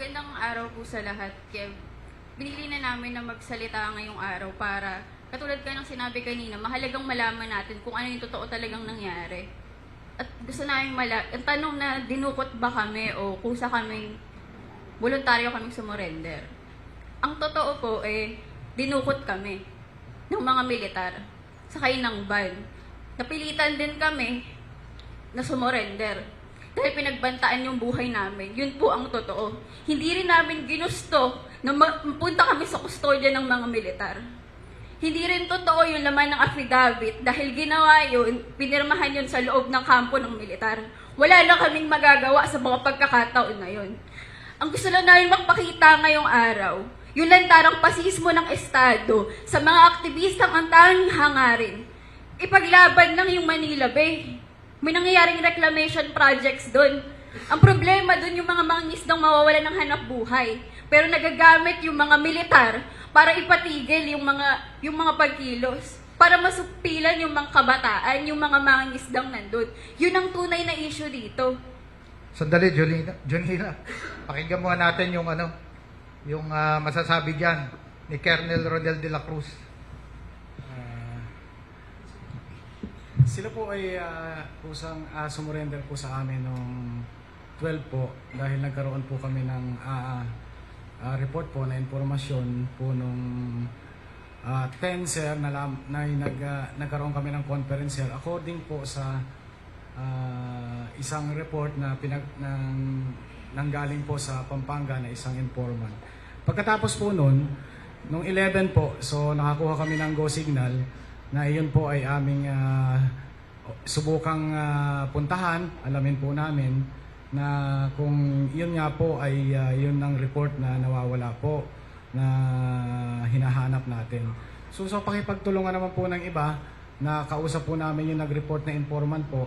Magandang araw po sa lahat, Kev. Binili na namin na magsalita ngayong araw para, katulad ka ng sinabi kanina, mahalagang malaman natin kung ano yung totoo talagang nangyari. At gusto namin mala... Ang tanong na dinukot ba kami o kusa kami, voluntaryo kaming sumurrender. Ang totoo po eh, dinukot kami ng mga militar sakay ng van. Napilitan din kami na sumurrender. Dahil pinagbantaan yung buhay namin. Yun po ang totoo. Hindi rin namin ginusto na mapunta kami sa kustodya ng mga militar. Hindi rin totoo yung laman ng affidavit dahil ginawa yun, pinirmahan yun sa loob ng kampo ng militar. Wala na kaming magagawa sa mga pagkakataon na yun. Ang gusto lang namin magpakita ngayong araw, yung lantarang pasismo ng Estado sa mga aktivistang ang tanging hangarin. Ipaglaban lang yung Manila Bay. May nangyayaring reclamation projects doon. Ang problema doon yung mga mangingisdang mawawala ng hanap buhay. Pero nagagamit yung mga militar para ipatigil yung mga yung mga pagkilos para masupilan yung mga kabataan, yung mga mangingisdang nandun. Yun ang tunay na issue dito. Sandali, Jolina. Jonila, pakinggan muna natin yung ano, yung ah, masasabi diyan ni Colonel Rodel de la Cruz. Sila po ay ah, kusang ah, sumurrender po sa amin noong 12 po dahil nagkaroon po kami ng ah, ah, report po na informasyon po nung ah, 10 sir na, na nag, ah, nagkaroon kami ng conference sir according po sa ah, isang report na pinag ng nanggaling po sa Pampanga na isang informant. Pagkatapos po noon, nung 11 po, so nakakuha kami ng go signal na iyon po ay aming ah, subukang ah, puntahan, alamin po namin na kung yun nga po ay ah, yun ang report na nawawala po na hinahanap natin. So sa pakipagtulungan naman po ng iba na kausap po namin yung nag-report na informant po,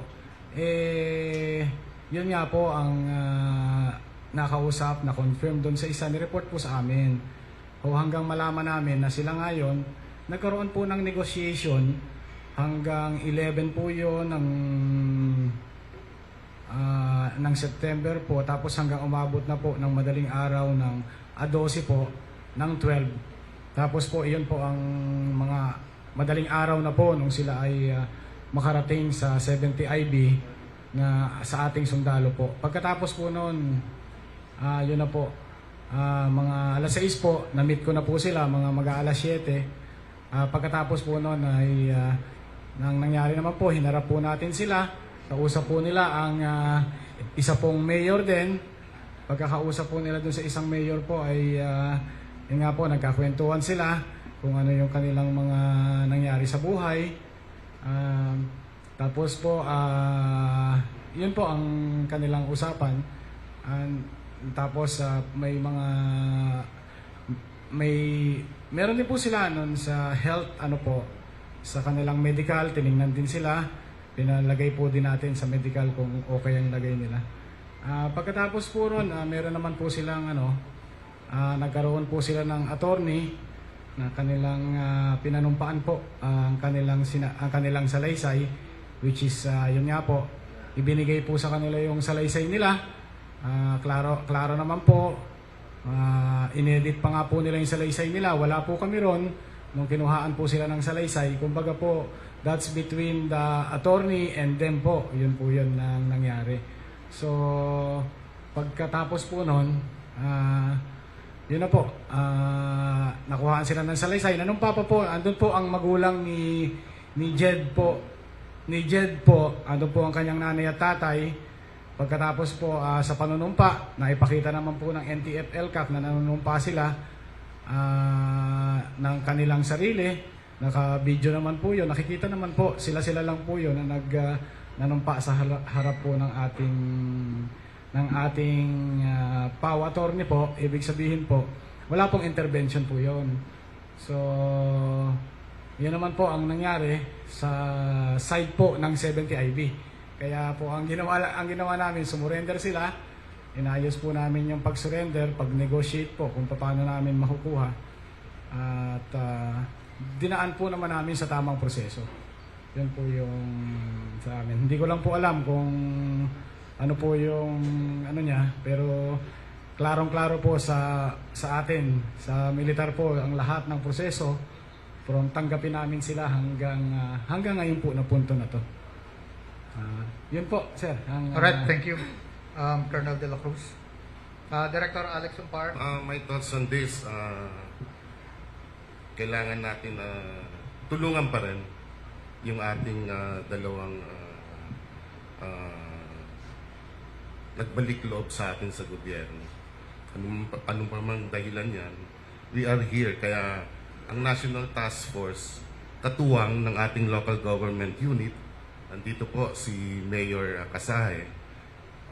eh yun nga po ang ah, nakausap, na confirm doon sa isa, ni-report po sa amin. O hanggang malaman namin na sila ngayon, nagkaroon po ng negotiation hanggang 11 po yun ng, ah, ng September po, tapos hanggang umabot na po ng madaling araw ng ah, 12 po ng 12. Tapos po, iyon po ang mga madaling araw na po nung sila ay ah, makarating sa 70 IB na sa ating sundalo po. Pagkatapos po noon, ah yun na po, ah, mga alas 6 po, na-meet ko na po sila, mga mag-aalas 7. Ah, pagkatapos po noon ay ah, nang nangyari naman po, hinarap po natin sila. Kausap po nila ang ah, isa pong mayor din. Pagkakausap po nila dun sa isang mayor po ay ah, yun nga po, nagkakwentuhan sila kung ano yung kanilang mga nangyari sa buhay. Um, tapos po, ah, yun po ang kanilang usapan. And, tapos ah, may mga may meron din po sila nun sa health ano po sa kanilang medical tiningnan din sila. Pinalagay po din natin sa medical kung okay ang lagay nila. Ah, pagkatapos po ron ah, meron naman po silang ano ah, nagkaroon po sila ng attorney na kanilang ah, pinanumpaan po ang kanilang sina- ang kanilang salaysay which is ah, yun nga po ibinigay po sa kanila yung salaysay nila. Ah, klaro klaro naman po Ah, inedit pa nga po nila yung salaysay nila wala po kami ron nung kinuhaan po sila ng salaysay kumbaga po that's between the attorney and them po yun po yun ang nangyari so pagkatapos po nun ah yun na po. Ah, nakuhaan sila ng salaysay. Nanong papa po, andun po ang magulang ni ni Jed po. Ni Jed po, andun po ang kanyang nanay at tatay. Pagkatapos po ah, sa panunumpa, naipakita naman po ng NTF LCAP na nanunumpa sila ah, ng kanilang sarili. Naka-video naman po yun. Nakikita naman po, sila-sila lang po yun na nag ah, nanumpa sa harap po ng ating ng ating uh, PAW attorney po, ibig sabihin po, wala pong intervention po yon. So, yun naman po ang nangyari sa side po ng 70 IB. Kaya po ang ginawa ang ginawa namin, sumurrender sila. Inayos po namin yung pag-surrender, pag-negotiate po kung paano namin makukuha. At ah, dinaan po naman namin sa tamang proseso. Yun po yung sa amin. Hindi ko lang po alam kung ano po yung ano niya, pero klarong-klaro po sa sa atin, sa militar po ang lahat ng proseso from tanggapin namin sila hanggang ah, hanggang ngayon po na punto na to. Ah, yun po, sir. Ang, ah, Alright, thank you, um, Colonel De La Cruz. Uh, Director Alex Umpar. Uh, my thoughts on this, uh, kailangan natin na tulungan pa rin yung ating uh, dalawang uh, uh, nagbalik loob sa atin sa gobyerno. Anong, anong pa mang dahilan yan, we are here. Kaya ang National Task Force, katuwang ng ating local government unit, nandito po si Mayor Kasahe,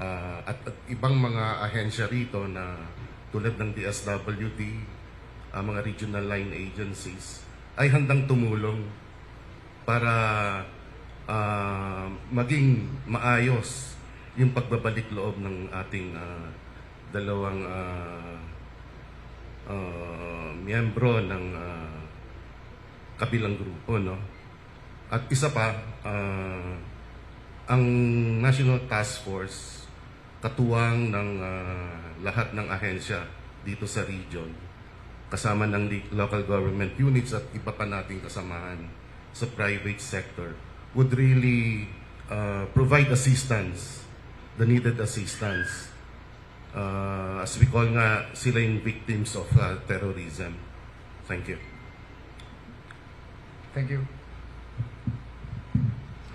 Ah, at, at ibang mga ahensya rito na tulad ng DSWD, ah, mga regional line agencies, ay handang tumulong para ah, maging maayos yung pagbabalik loob ng ating ah, dalawang ah, ah, miyembro ng ah, kabilang grupo. No? At isa pa, ah, ang National Task Force katuwang ng ah, lahat ng ahensya dito sa region kasama ng local government units at iba pa nating kasamahan sa private sector would really ah, provide assistance the needed assistance. Ah, as we call nga sila yung victims of ah, terrorism. Thank you. Thank you.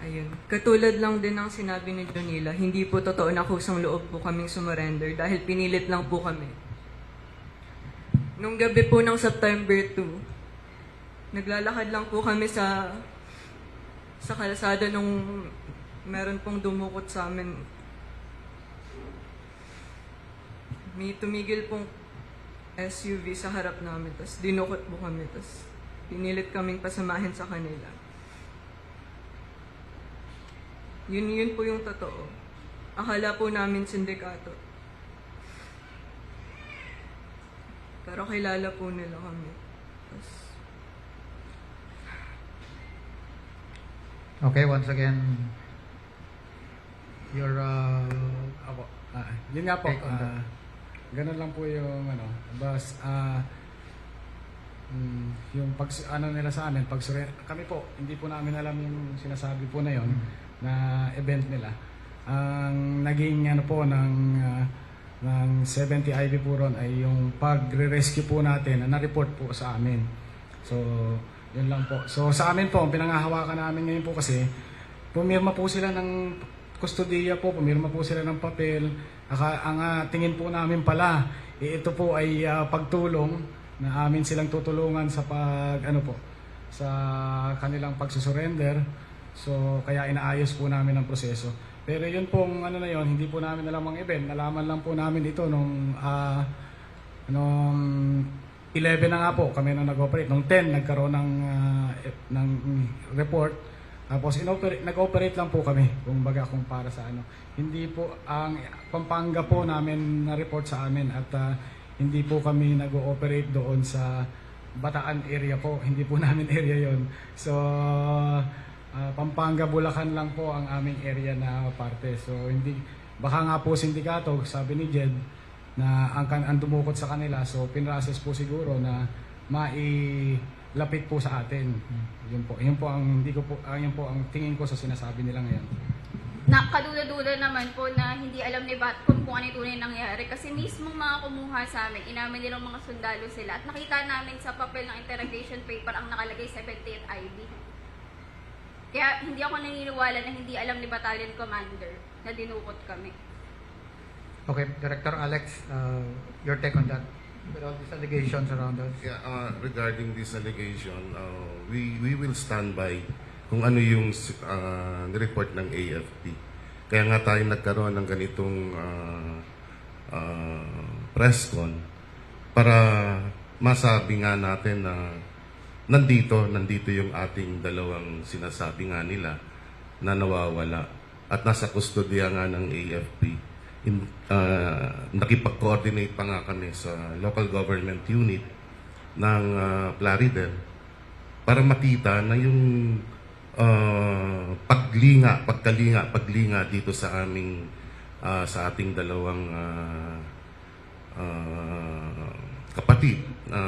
Ayun. Katulad lang din ng sinabi ni Jonila, hindi po totoo na kusang loob po kaming sumurrender dahil pinilit lang po kami. Nung gabi po ng September 2, naglalakad lang po kami sa sa kalsada nung meron pong dumukot sa amin. May tumigil pong SUV sa harap namin, tapos dinukot po kami, tapos pinilit kaming pasamahin sa kanila. Yun, yun po yung totoo. Akala po namin sindikato. Pero kilala po nila kami. Tas, Okay, once again, your uh, Apo. Ah, yun nga po. Take on that. ah, ganun lang po yung ano, bas ah mm, yung pag ano nila sa amin, pag kami po, hindi po namin alam yung sinasabi po na yon na event nila. Ang naging ano po ng ah, ng 70 IB po ron ay yung pagre-rescue po natin na na-report po sa amin. So, yun lang po. So, sa amin po, ang pinangahawakan namin ngayon po kasi, pumirma po sila ng kustodiya po, pumirma po sila ng papel. Aka, ang ah, tingin po namin pala, eh, ito po ay ah, pagtulong na amin silang tutulungan sa pag, ano po, sa kanilang pagsusurrender. So, kaya inaayos po namin ang proseso. Pero yun pong ano na yun, hindi po namin alam ang event. Nalaman lang po namin ito nung ah, nung 11 na nga po kami nung nag-operate. Nung 10 nagkaroon ng eh, ng report. Tapos inoperate, nag-operate lang po kami kung baga kung para sa ano. Hindi po ang Pampanga po namin na-report sa amin at ah, hindi po kami nag-ooperate doon sa Bataan area po. Hindi po namin area yon. So ah, Pampanga, Bulacan lang po ang aming area na parte. So hindi baka nga po sindikato, sabi ni Jed, na ang, kan- ang dumukot sa kanila. So pinrases po siguro na mailapit po sa atin. Yun po. Yun po ang hindi ko po ah, yun po ang tingin ko sa sinasabi nila ngayon. Nakaduda-duda naman po na hindi alam ni Batcom kung ano yung tunay nangyari. Kasi mismo mga kumuha sa amin, inamin nilang mga sundalo sila. At nakita namin sa papel ng interrogation paper ang nakalagay 70th IB. Kaya hindi ako naniniwala na hindi alam ni Battalion Commander na dinukot kami. okay, Director Alex, uh, your take on that. With all these allegations around us. Yeah, uh, regarding this allegation, uh, we we will stand by kung ano yung uh, report ng AFP. Kaya nga tayo nagkaroon ng ganitong uh, uh, press con para masabi nga natin na nandito, nandito yung ating dalawang sinasabi nga nila na nawawala at nasa kustodiya nga ng AFP. In, uh, nakipag-coordinate pa nga kami sa local government unit ng uh, Plaridel para makita na yung uh, paglinga, pagkalinga, paglinga dito sa aming uh, sa ating dalawang uh, ah, kapatid na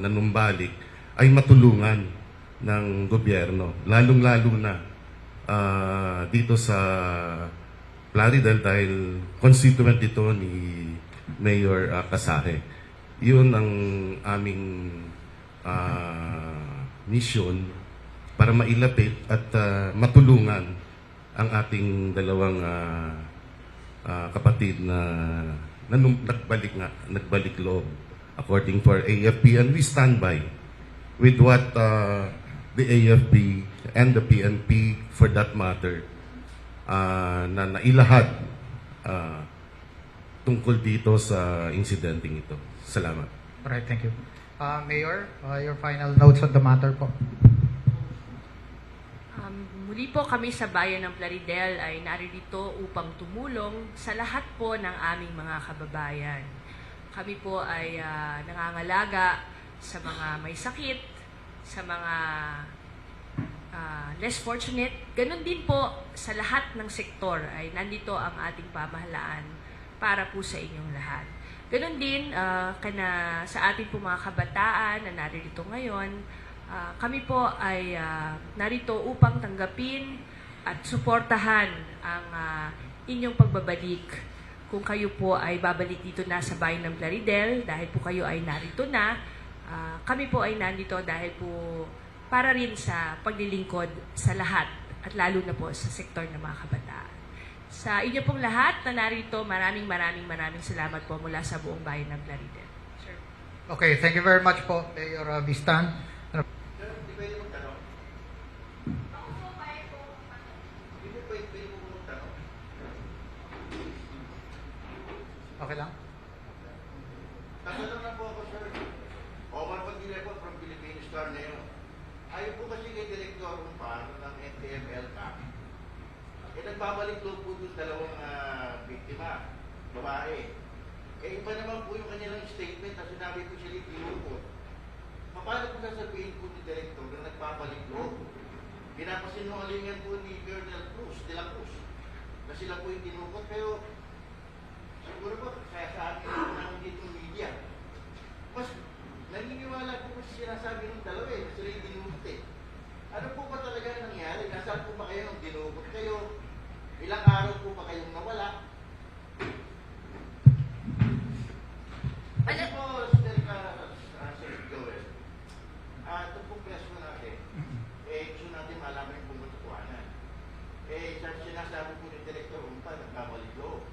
nanumbalik ay matulungan ng gobyerno, lalong-lalo na ah, dito sa Plaridel dahil constituent ito ni Mayor uh, Kasahe. Yun ang aming ah, mission para mailapit at ah, matulungan ang ating dalawang ah, ah, kapatid na nanum- nagbalik nga nagbalik loob. According for AFP and we stand by with what uh, the AFP and the PNP for that matter uh, na nailahad uh, tungkol dito sa insidenteng ito. Salamat. Alright, thank you. Uh, Mayor, uh, your final notes on the matter po. Um, muli po kami sa bayan ng Plaridel ay naririto upang tumulong sa lahat po ng aming mga kababayan. Kami po ay ah, nangangalaga sa mga may sakit, sa mga ah, less fortunate. Ganon din po sa lahat ng sektor ay nandito ang ating pamahalaan para po sa inyong lahat. Ganon din ah, kana sa ating po mga kabataan na naririto ngayon, Ah, kami po ay ah, narito upang tanggapin at suportahan ang ah, inyong pagbabalik. Kung kayo po ay babalik dito na sa bayan ng Plaridel, dahil po kayo ay narito na, ah, kami po ay nandito dahil po para rin sa paglilingkod sa lahat at lalo na po sa sektor ng mga kabataan. Sa inyo pong lahat na narito, maraming maraming maraming salamat po mula sa buong bayan ng Plaridel. Sir. Okay, thank you very much po, Mayor uh, Bistan. Okay lang? Tatanong lang po ako, sir. Omar Pagdilepo from Philippine Star Neo. Ayon po kasi kay Direktor Umpar NTML CAP, eh nagbabalik loob po yung dalawang ah, biktima, babae. Eh iba naman po yung kanilang statement na sinabi po sila tinukot. Paano po sasabihin po ni Direktor na nagbabalik loob? Pinapasinungalingan po ni Colonel Cruz, de la Cruz, na sila po yung tinukot, pero Siguro po, kaya sa atin ng dito media, mas naniniwala po kasi sinasabi ng dalawa eh, sila yung dinukot eh. Ano po ba talaga ang nangyari? Nasaan po ba kayo nung dinukot kayo? Ilang araw po ba kayong nawala? Ano Ano- po, Sir uh, Sir Joel, ah, ito pong question natin, eh, gusto natin malaman yung pumatukuhanan. Eh, sa sinasabi po ni Director Umpa, nagkabalik loob.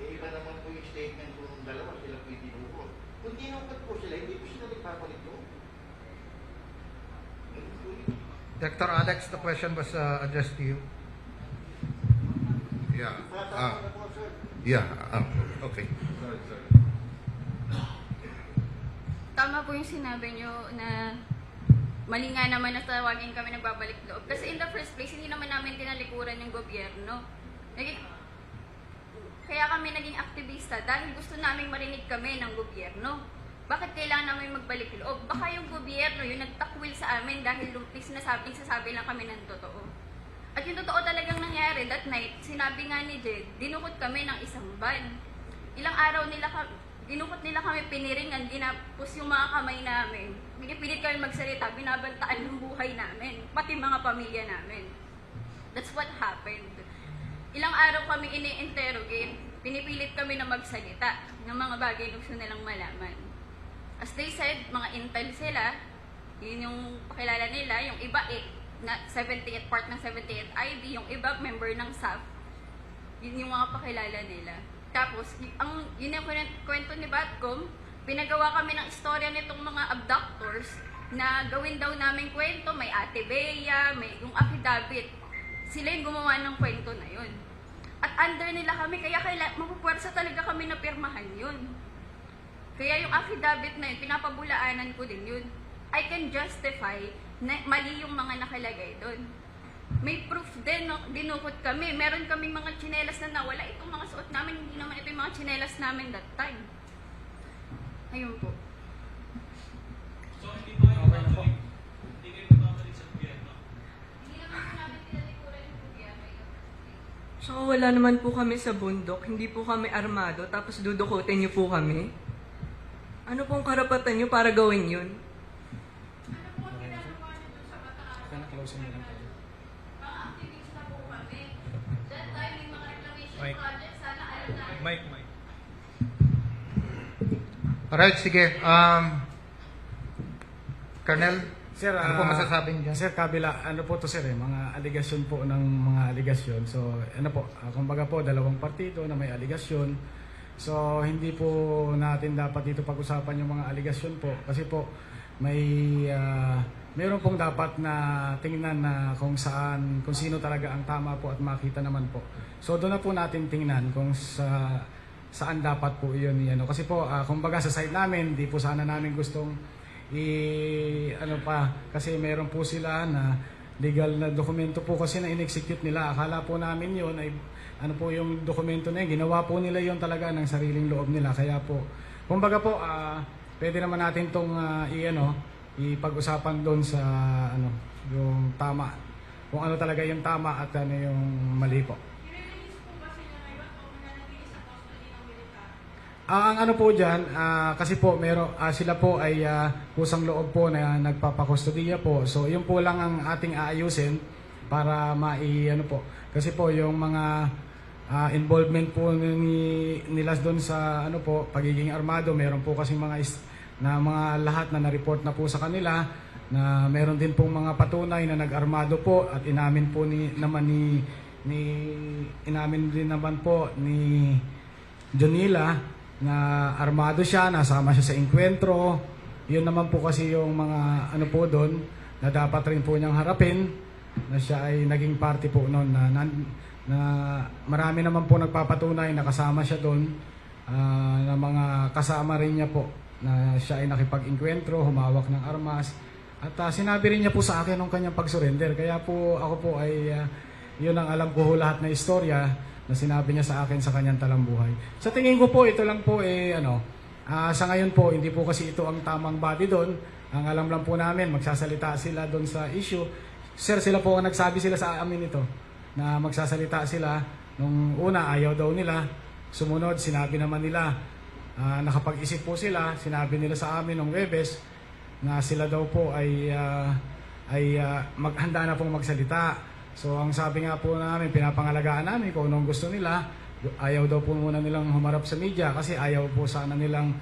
Eh, iba naman po yung statement po ng dalawa, sila po yung dinukot. Kung dinukot po sila, hindi po sila nagpapalik loob. Ganun po yun. Director Alex, the question was uh, addressed to you. Yeah. Ah, sir. yeah. Ah, okay. Tama po yung sinabi nyo na mali nga naman na tawagin kami nagbabalik loob. Kasi in the first place, hindi naman namin tinalikuran yung gobyerno. Naging, kaya kami naging aktivista dahil gusto namin marinig kami ng gobyerno. Bakit kailangan namin magbalik loob? Baka yung gobyerno yung nagtakwil sa amin dahil lumpis na sabing sasabi lang kami ng totoo. At yung totoo talagang nangyari that night, sinabi nga ni Jed, dinukot kami ng isang van. Ilang araw nila kami, dinukot nila kami piniringan, ginapos yung mga kamay namin. Pinipilit kami magsalita, binabantaan ng buhay namin, pati mga pamilya namin. That's what happened. Ilang araw kami ini-interrogate, pinipilit kami na magsalita ng mga bagay na gusto nilang malaman. As they said, mga intel sila, yun yung pakilala nila, yung iba eh, na 78 part ng 78 ID, yung iba member ng SAF, yun yung mga pakilala nila. Tapos, ang, yun yung kwent- kwento ni Batcom, pinagawa kami ng istorya nitong mga abductors na gawin daw namin kwento, may Ate Bea, may yung affidavit. Sila yung gumawa ng kwento na yun. At under nila kami, kaya kaila, mapupwersa talaga kami na pirmahan yun. Kaya yung affidavit na yun, pinapabulaanan ko din yun. I can justify na mali yung mga nakalagay doon. May proof din, no? dinukot kami. Meron kaming mga tsinelas na nawala. Itong mga suot namin, hindi naman ito yung mga tsinelas namin that time. Ayun po. Hindi naman po namin tinalikuran yung gobyerno. Saka wala naman po kami sa bundok, hindi po kami armado, tapos dudukutin niyo po kami. Ano pong karapatan nyo para gawin yun? Mike. Sana Mike, Mike. Alright, sige. Um, Colonel, Sir, ano po ah, masasabi niyo dyan? Sir, kabila, ano po to sir eh, mga aligasyon po ng mga aligasyon. So, ano po, ah, kumbaga po, dalawang partido na may aligasyon. So, hindi po natin dapat dito pag-usapan yung mga aligasyon po. Kasi po, may, ah, meron pong dapat na tingnan na kung saan, kung sino talaga ang tama po at makita naman po. So, doon na po natin tingnan kung sa saan dapat po yun ano kasi po ah, kumbaga sa site namin di po sana namin gustong i ano pa kasi meron po sila na legal na dokumento po kasi na in-execute nila akala po namin yun ay ano po yung dokumento na yun ginawa po nila yun talaga ng sariling loob nila kaya po kumbaga po ah, pwede naman natin tong ah, i ano ipag-usapan doon sa ano yung tama kung ano talaga yung tama at ano yung mali po Ah, ang ano po diyan, kasi po meron ah, sila po ay ah, kusang loob po na nagpapakustodiya po. So, yun po lang ang ating aayusin para mai ano po. Kasi po yung mga ah, involvement po ni nila doon sa ano po, pagiging armado, meron po kasi mga na mga lahat na na-report na po sa kanila na meron din pong mga patunay na nag-armado po at inamin po ni naman ni ni inamin din naman po ni Jonila na armado siya, nasama siya sa enkwentro. Yun naman po kasi yung mga ano po doon na dapat rin po niyang harapin na siya ay naging party po noon na, na, na marami naman po nagpapatunay na kasama siya doon ah, na mga kasama rin niya po na siya ay nakipag-enkwentro, humawak ng armas. At ah, sinabi rin niya po sa akin nung kanyang pag-surrender. Kaya po ako po ay ah, yun ang alam ko lahat na istorya na sinabi niya sa akin sa kanyang talambuhay. Sa tingin ko po, ito lang po eh, ano, ah, sa ngayon po, hindi po kasi ito ang tamang body doon. Ang alam lang po namin, magsasalita sila doon sa issue. Sir, sila po ang nagsabi sila sa amin ito na magsasalita sila. Nung una, ayaw daw nila. Sumunod, sinabi naman nila, ah, nakapag-isip po sila, sinabi nila sa amin nung Webes na sila daw po ay ah, ay ah, maghanda na pong magsalita. So ang sabi nga po namin, pinapangalagaan namin kung anong gusto nila. Ayaw daw po muna nilang humarap sa media kasi ayaw po sana nilang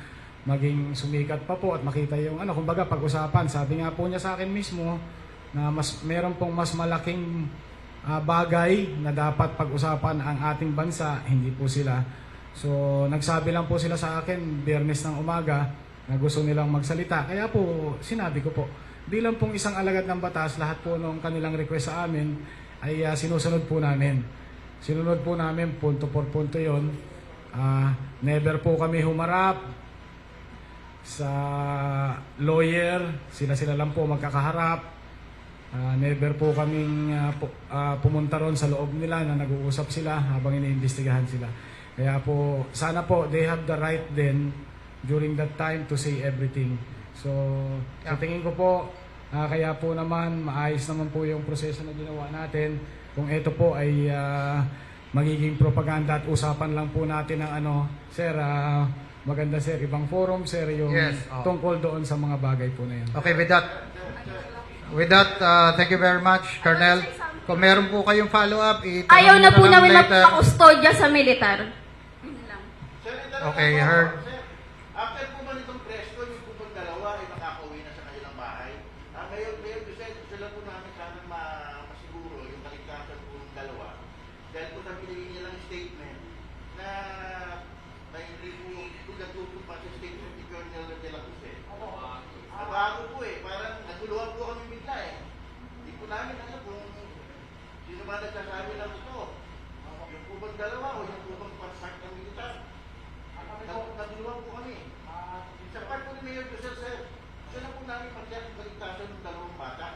maging sumikat pa po at makita yung ano, kumbaga pag-usapan. Sabi nga po niya sa akin mismo na mas meron pong mas malaking ah, bagay na dapat pag-usapan ang ating bansa, hindi po sila. So nagsabi lang po sila sa akin, biyernes ng umaga, na gusto nilang magsalita. Kaya po, sinabi ko po, bilang pong isang alagad ng batas, lahat po ng kanilang request sa amin ay ah, sinusunod po namin. Sinunod po namin punto por punto yon. Ah, never po kami humarap sa lawyer. Sila-sila lang po magkakaharap. Ah, never po kaming ah, pu- ah, pumunta ron sa loob nila na nag-uusap sila habang iniimbestigahan sila. Kaya po, sana po, they have the right then during that time to say everything. So, sa tingin ko po, ah, kaya po naman, maayos naman po yung proseso na ginawa natin. Kung ito po ay ah, magiging propaganda at usapan lang po natin ng ano, sir, ah, maganda sir, ibang forum sir, yung Yes, oh. tungkol doon sa mga bagay po na yun. Okay, with that, with that, uh, thank you very much, Colonel. Kung meron po kayong follow-up, itanong Ayaw na po namin later. magpakustodya sa militar. Okay, heard. sir, After po ba nitong presko, yung po pong dalawa ay makakauwi na sa kanilang bahay. Ah, ngayon, ngayon, gusto, gusto lang po namin sana ma masiguro yung kaligtasan po ng dalawa. Dahil po sa binigay niya lang statement na may hindi po po nagtutupad sa statement ni Colonel de la Cruz. Ah, bago po eh, parang naguluhan po kami bigla eh. Hindi po namin alam kung sino ba nagsasabi ng ito. Yung po bang dalawa o yung po bang part ng militar. Nag- Naguluhan po kami. Sa part po ni Mayor Joseph, sir, na po namin pagkat ang kaligtasan ng dalawang bata.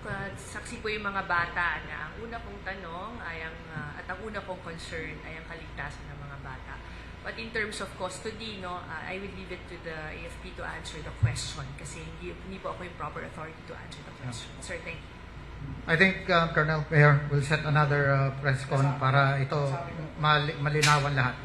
Uh, saksi po yung mga bata na ang una kong tanong ay ang, ang una kong concern ay ang kaligtasan ng mga bata. But in terms of custody, no, uh, I will leave it to the AFP to answer the question kasi hindi, hindi po ako yung proper authority to answer the question. Sir, thank you. I think, uh, Colonel Mayor, will set another uh, press con para ito mali- malinawan lahat.